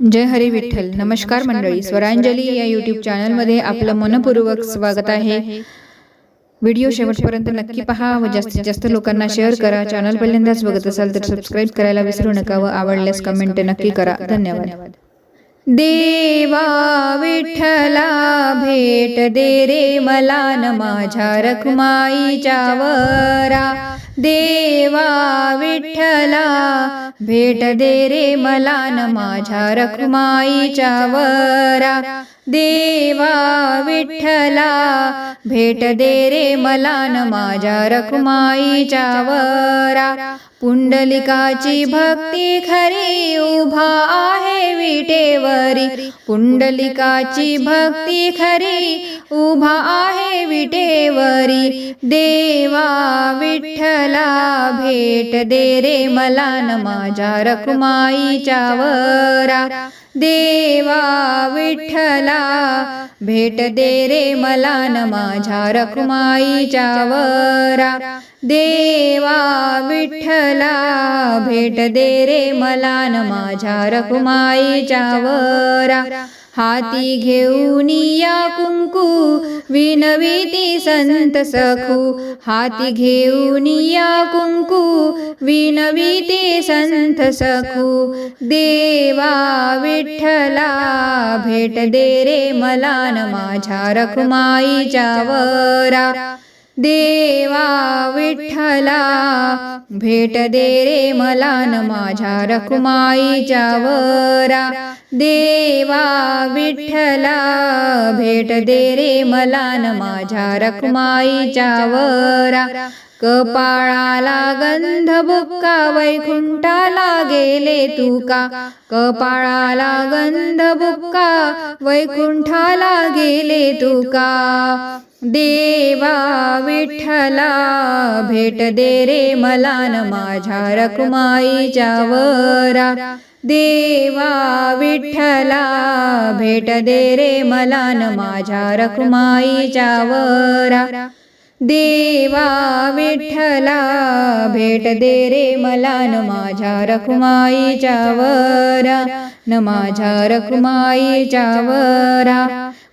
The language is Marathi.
जय हरी विठ्ठल. नमस्कार मंडळी. स्वरांजली या यूट्यूब चॅनलमध्ये आपलं मनपूर्वक स्वागत आहे. व्हिडिओ शेवटपर्यंत नक्की पहा व जास्तीत जास्त लोकांना शेअर करा. चॅनल पहिल्यांदाच बघत असाल तर सबस्क्राईब करायला विसरू नका व आवडल्यास कमेंट नक्की करा. धन्यवाद. देवा विठ्ठला भेट दे रे मला न माझ्या रखुमाईच्या वरा. देवा विठ्ठला भेट दे रे मला न माझ्या रखुमाईच्या वरा. देवा विठ्ठला भेट दे रे मला न माझ्या रखुमाईच्या वरा. पुंडलिकाची भक्ती खरी उभा विटेवरी पुंडलिकाची भक्ती खरी उभा आहे विटेवरी. देवा विठ्ठला भेट दे रे मला न माझ्या रखुमाईच्या वरा. देवा विठ्ठला भेट दे रे मला न माझ्या रखुमाईच्या वरा. देवा विठ्ठला भेट दे रे मला न माझ्या रखुमाईच्या वरा हाती घेऊन या कुंकू विनविती संत सखू. हाती घेऊन या कुंकू विनविती संत सखू. देवा विठ्ठला भेट दे रे मला न माझ्या रखुमाईच्या वरा देवा विठ्ठला भेट दे रे मला न माझ्या रखुमाईच्या वरा. देवा विठ्ठला भेट दे रे मला न माझ्या रखुमाईच्या वरा. कपाळाला गंध बुक्का वैकुंठाला गेले तुका. कपाळाला गंध बुक्का वैकुंठाला गेले तुका. देवा विठ्ठला भेट दे रे मला न माझ्या रखुमाईच्या वरा. देवा विठ्ठला भेट दे रे मला न माझ्या रखुमाईच्या वरा. देवा विठ्ठला भेट दे रे मला न माझ्या रखुमाईच्या वरा. न माझ्या रखुमाईच्या वरा.